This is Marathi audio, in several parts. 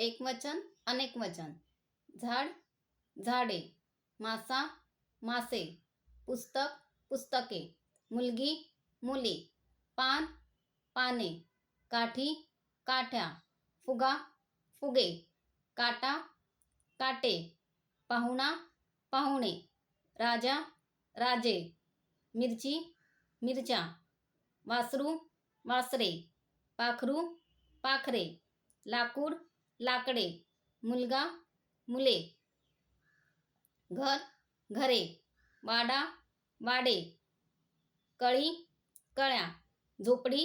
एकवचन अनेकवचन झाड झाडे मासा मासे पुस्तक पुस्तके मुलगी मुली पान पाने काठी काठ्या फुगा फुगे काटा काटे पाहुणा पाहुणे राजा राजे मिरची मिरच्या वासरू वासरे पाखरू पाखरे लाकूड लाकडे मुलगा मुले घर घरे वाडा वाडे कळी कळ्या झोपडी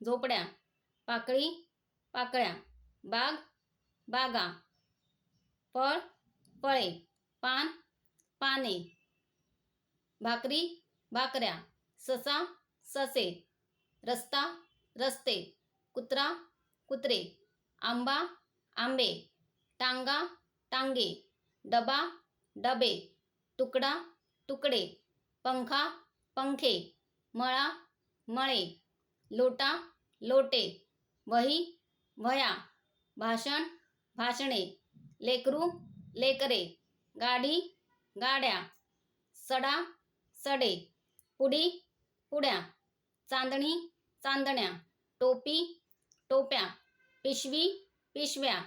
झोपड्या पाकळी पाकळ्या बाग बागा फळ फळे पान पाने भाकरी भाकऱ्या ससा ससे रस्ता रस्ते कुत्रा कुत्रे आंबा आंबे टांगा टांगे डबा डबे तुकडा तुकडे पंखा पंखे मळा मळे लोटा लोटे वही वह्या भाषण भाषणे लेकरू लेकरे गाडी गाड्या सडा सडे पुडी पुड्या चांदणी चांदण्या टोपी टोप्या पिशवी पिशव्या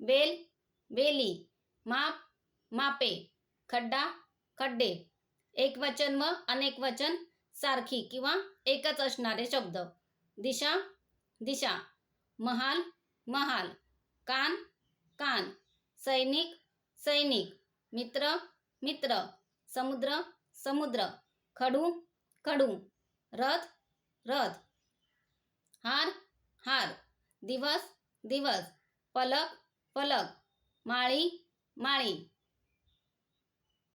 बेल बेली माप मापे खड्डा खड्डे. एकवचन व अनेकवचन सारखी किंवा एकच असणारे शब्द. दिशा दिशा. महाल महाल. कान कान. सैनिक सैनिक. मित्र मित्र. समुद्र समुद्र. खडू खडू. रथ रथ. हार हार. दिवस दिवस. पलक पलक माळी माळी